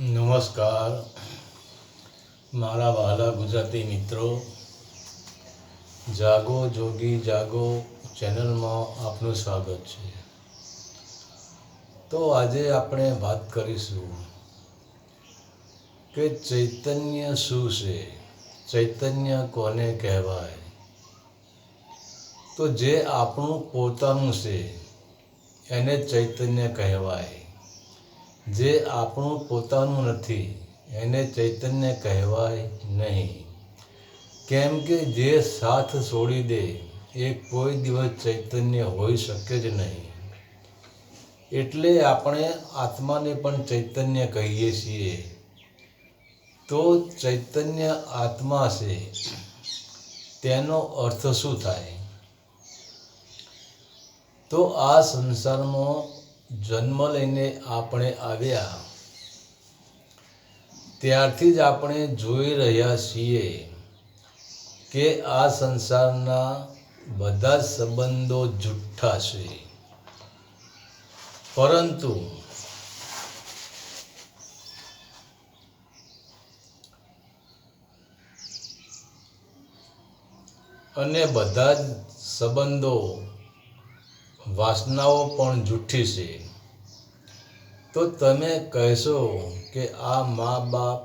નમસ્કાર. મારા વહાલા ગુજરાતી મિત્રો, જાગો જોગી જાગો ચેનલમાં આપનું સ્વાગત છે. તો આજે આપણે વાત કરીશું કે ચૈતન્ય શું છે? ચૈતન્ય કોને કહેવાય? તો જે આપણું પોતાનું છે, એને ચૈતન્ય કહેવાય. જે આપણું પોતાનું નથી, એને ચૈતન્ય કહેવાય નહીં. કેમ કે જે સાથ છોડી દે, એ કોઈ દિવસ ચૈતન્ય હોઈ શકે જ નહીં. એટલે આપણે આત્માને પણ ચૈતન્ય કહીએ છીએ. તો ચૈતન્ય આત્મા છે, તેનો અર્થ શું થાય? તો આ સંસારમાં જન્મ લઈને આપણે આવ્યા, ત્યારથી જ આપણે જોઈ રહ્યા છીએ કે આ સંસારના બધા સંબંધો જુઠ્ઠા છે. પરંતુ અને બધા જ સંબંધો વાસનાઓ પણ જુઠ્ઠી છે. તો તમે કહેશો કે આ મા બાપ,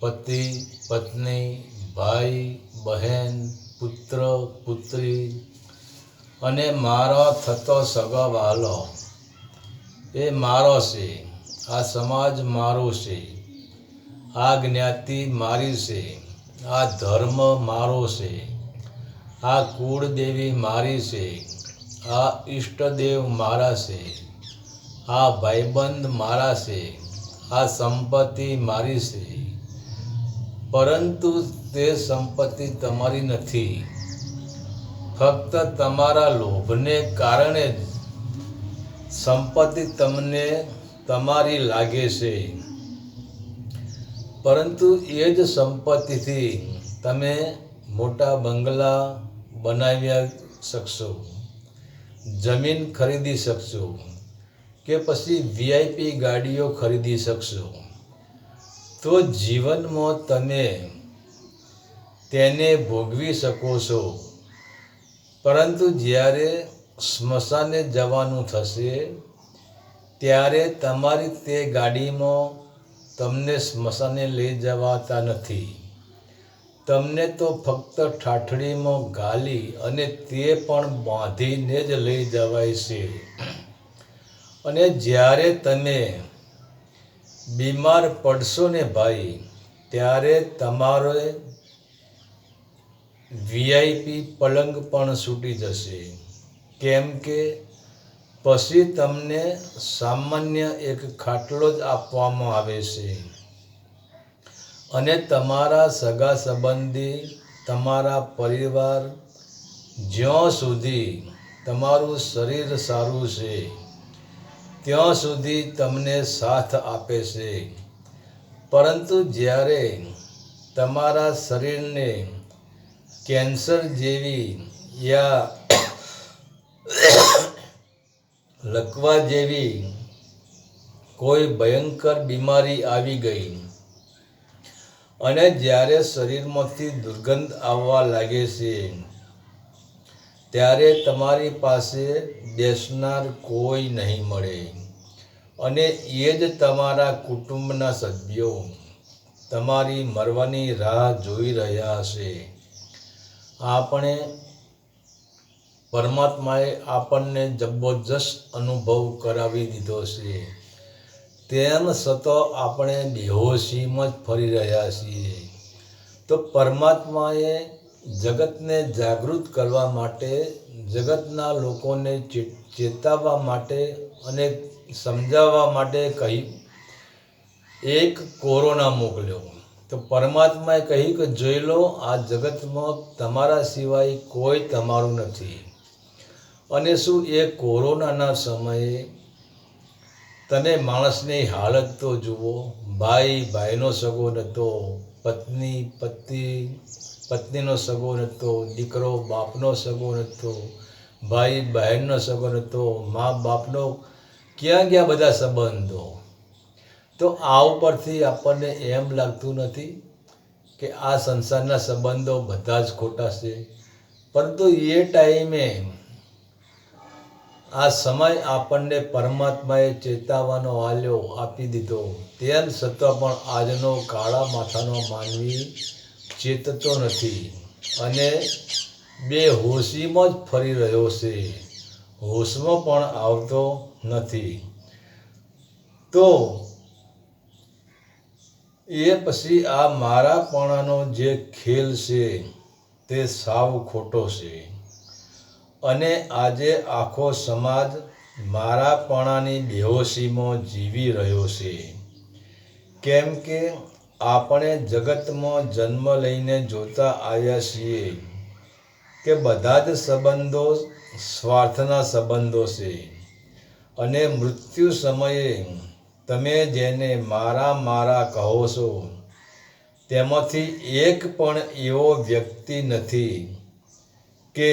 પતિ, પત્ની, ભાઈ, બહેન, પુત્ર, પુત્રી અને મારો થતો સગા વાલો, એ મારો છે, આ સમાજ મારો છે, આ જ્ઞાતિ મારી છે, આ ધર્મ મારો છે, આ કુળદેવી મારી છે આ ઈષ્ટદેવ મારા છે. આ ભાઈબંધ મારા છે. આ સંપત્તિ મારી છે. પરંતુ તે સંપત્તિ તમારી નથી. ફક્ત તમારા લોભને કારણે જ સંપત્તિ તમને તમારી લાગે છે. પરંતુ એ જ સંપત્તિથી તમે મોટા બંગલા બનાવ્યા શકશો. જમીન ખરીદી શકશો કે પછી વીઆઈપી ગાડીઓ ખરીદી શકશો? તો જીવનમાં તમે તેને ભોગવી શકો છો. પરંતુ જ્યારે સ્મશાને જવાનું થશે, ત્યારે તમારી તે ગાડીમાં તમને સ્મશાને લઈ જવાતા નથી. તમને તો ફક્ત ઠાઠડીમાં ગાલી અને તે પણ બાંધીને જ લઈ જવાય છે. અને જ્યારે તમે બીમાર પડશો ને ભાઈ, ત્યારે તમારો વીઆઈપી પલંગ પણ છૂટી જશે. કેમ કે પછી તમને સામાન્ય એક ખાટલો જ આપવામાં આવે છે. અને તમારા સગા સંબંધી, તમારા પરિવાર, જ્યાં સુધી તમારું શરીર સારું છે, ત્યાં સુધી તમને સાથ આપે છે. પરંતુ જ્યારે તમારા શરીરને કેન્સર જેવી યા લકવા જેવી કોઈ ભયંકર બીમારી આવી ગઈ અને જ્યારે શરીરમાંથી દુર્ગંધ આવવા લાગે છે, ત્યારે તમારી પાસે બેસનાર કોઈ નહીં મળે. અને એ જ તમારા કુટુંબના સભ્યો તમારી મરવાની રાહ જોઈ રહ્યા હશે આપણે પરમાત્માએ આપણને જબરજસ્ત અનુભવ કરાવી દીધો છે. તેમ છતાં આપણે બેહોશીમાં જ ફરી રહ્યા છીએ. તો પરમાત્માએ જગતને જાગૃત કરવા માટે, જગતના લોકોને ચેતાવવા માટે અને સમજાવવા માટે કહી એક કોરોના મોકલ્યો. તો પરમાત્માએ કહ્યું કે, જોઈ લો, આ જગતમાં તમારા સિવાય કોઈ તમારું નથી. અને શું એ કોરોનાના સમયે તમે માણસની હાલત તો જુઓ ભાઈ ભાઈનો સગો નહોતો પત્ની, પતિ, પત્નીનો સગો નહોતો દીકરો, બાપનો સગો નહોતો ભાઈ બહેનનો સગો નહોતો મા બાપનો ક્યાં ગયા બધા સંબંધો? તો આ ઉપરથી આપણને એમ લાગતું નથી કે આ સંસારના સંબંધો બધા જ ખોટા છે. પરંતુ એ ટાઈમે આ સમય આપણને પરમાત્માએ ચેતાવાનો આલ્યો આપી દીધો. તેમ છતાં પણ આજનો કાળા માથાનો માનવી ચેતતો નથી અને બે હોશીમાં જ ફરી રહ્યો છે. હોશમાં પણ આવતો નથી. તો એ પછી આ મારાપણાનો જે ખેલ છે તે સાવ ખોટો છે. અને આજે આખો સમાજ મારાપણાની બેહોશીમાં જીવી રહ્યો છે. કેમ કે આપણે જગતમાં જન્મ લઈને જોતા આવ્યા છીએ કે બધા જ સંબંધો સ્વાર્થના સંબંધો છે. અને મૃત્યુ સમયે તમે જેને મારા મારા કહો છો, તેમાંથી એક પણ એવો વ્યક્તિ નથી કે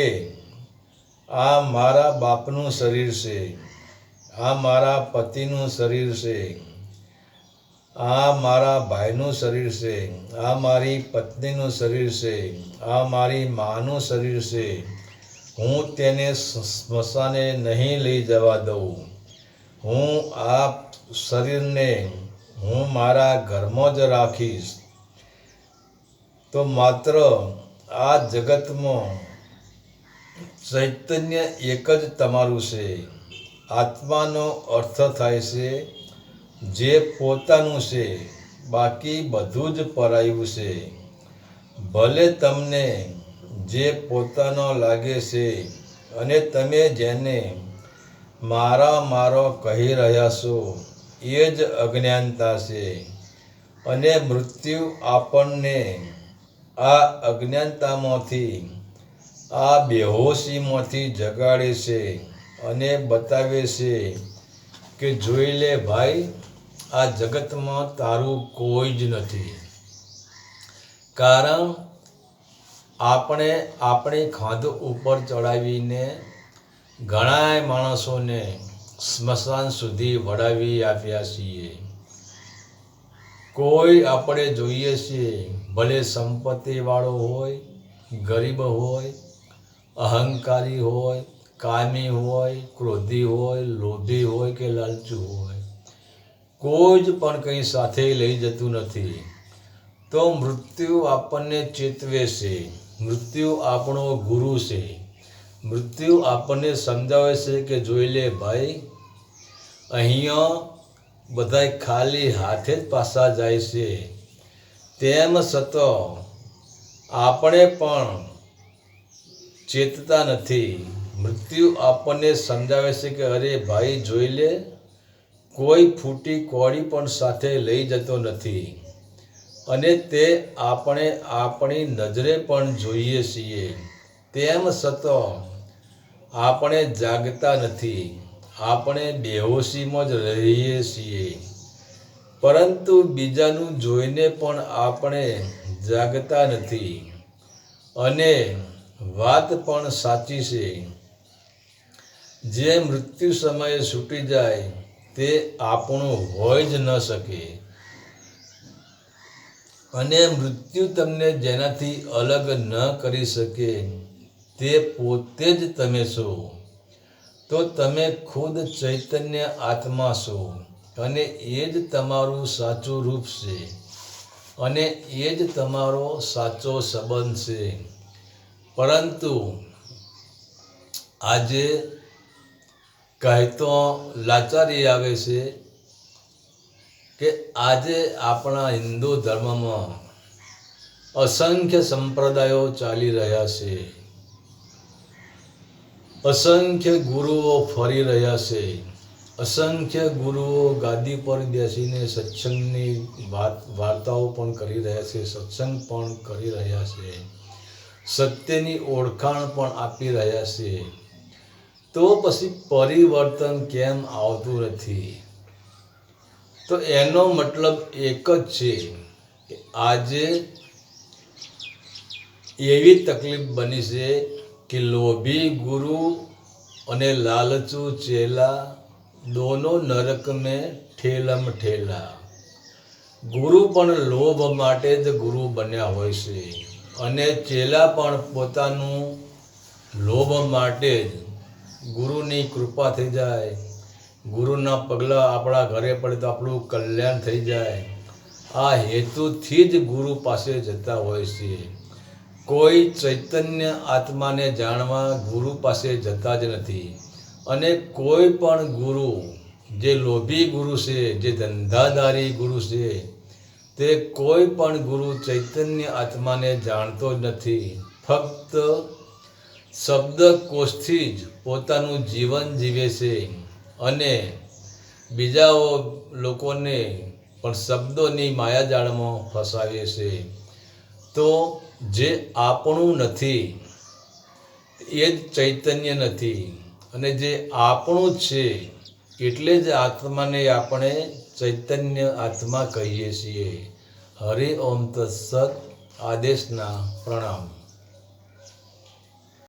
આ મારા બાપનું શરીર છે. આ મારા પતિનું શરીર છે. આ મારા ભાઈનું શરીર છે. આ મારી પત્નીનું શરીર છે. આ મારી માનું શરીર છે. હું તેને સ્મશાને નહીં લઈ જવા દઉં. હું આ શરીરને હું મારા ઘરમાં જ રાખીશ. તો માત્ર આ જગતમાં ચૈતન્ય એક જ તમારું છે. આત્માનો અર્થ થાય છે જે પોતાનું છે, બાકી બધું જ પરાયું છે. ભલે તમને જે પોતાનો લાગે છે અને તમે જેને મારા મારો કહી રહ્યા છો, એ જ અજ્ઞાનતા છે. અને મૃત્યુ આપણને આ અજ્ઞાનતામાંથી આ બેહોશીમાંથી જગાડે છે અને બતાવે છે કે જોઈ લે ભાઈ, આ જગતમાં તારું કોઈ જ નથી. કારણ આપણે આપણી ખાંધ ઉપર ચડાવીને ઘણાય માણસોને સ્મશાન સુધી વળાવી આપ્યા છીએ. કોઈ આપણે જોઈએ છીએ, ભલે સંપત્તિવાળો હોય, ગરીબ હોય અહંકારી હોય, કામી હોય, ક્રોધી હોય, લોભી હોય કે લાલચુ હોય. કોઈ જ પણ કંઈ સાથે લઈ જતું નથી. તો મૃત્યુ આપણને ચેતવે છે મૃત્યુ આપણો ગુરુ છે. મૃત્યુ આપણને સમજાવે છે કે જોઈ લે ભાઈ, અહીંયા બધા ખાલી હાથે જ પાછા જાય છે. તેમ છતાં આપણે પણ ચેતતા નથી. મૃત્યુ આપણને સમજાવે છે કે, અરે ભાઈ, જોઈ લે, કોઈ ફૂટી કોળી પણ સાથે લઈ જતો નથી. અને તે આપણે આપણી નજરે પણ જોઈએ છીએ. તેમ છતાં આપણે જાગતા નથી. આપણે બેહોશીમાં જ રહીએ છીએ. પરંતુ બીજાનું જોઈને પણ આપણે જાગતા નથી. અને વાત પણ સાચી છે. જે મૃત્યુ સમયે છૂટી જાય, તે આપણું હોય જ ન શકે. અને મૃત્યુ તમને જેનાથી અલગ ન કરી શકે, તે પોતે જ તમે છો. તો તમે ખુદ ચૈતન્ય આત્મા છો અને એ જ તમારું સાચું રૂપ છે અને એ જ તમારો સાચો સંબંધ છે. પરંતુ આજે કહેતો લાચારી આવે છે કે આજે આપણા હિન્દુ ધર્મમાં અસંખ્ય સંપ્રદાયો ચાલી રહ્યા છે. અસંખ્ય ગુરુઓ ફરી રહ્યા છે. અસંખ્ય ગુરુઓ ગાદી પર બેસીને સત્સંગની વાત, વાર્તાઓ પણ કરી રહ્યા છે, સત્સંગ પણ કરી રહ્યા છે. સત્યની ઓળખાણ પણ આપી રહ્યા છે તો પછી પરિવર્તન કેમ આવતું નથી? તો એનો મતલબ એક જ છે કે આજે એવી તકલીફ બની છે કે લોભી ગુરુ અને લાલચુ ચેલા દોનો નરક મેં ઠેલમ ઠેલા. ગુરુ પણ લોભ માટે જ ગુરુ બન્યા હોય છે. અને ચેલા પણ પોતાનું લોભ માટે જ ગુરુની કૃપા થઈ જાય, ગુરુના પગલાં આપણા ઘરે પડે તો આપણું કલ્યાણ થઈ જાય. આ હેતુથી જ ગુરુ પાસે જતા હોય છે કોઈ ચૈતન્ય આત્માને જાણવા ગુરુ પાસે જતા જ નથી. અને કોઈ પણ ગુરુ જે લોભી ગુરુ છે, જે ધંધાદારી ગુરુ છે તે કોઈ પણ ગુરુ ચૈતન્ય આત્માને જાણતો જ નથી. ફક્ત શબ્દકોશથી જ પોતાનું જીવન જીવે છે અને બીજાઓ લોકોને પણ શબ્દોની માયાજાળમાં ફસાવે છે. તો જે આપણું નથી, એ જ ચૈતન્ય નથી. અને જે આપણું છે, એટલે જ આત્માને આપણે ચૈતન્ય આત્મા કહીએ છીએ. હરિ ઓમ તત્સત આદેશના પ્રણામ.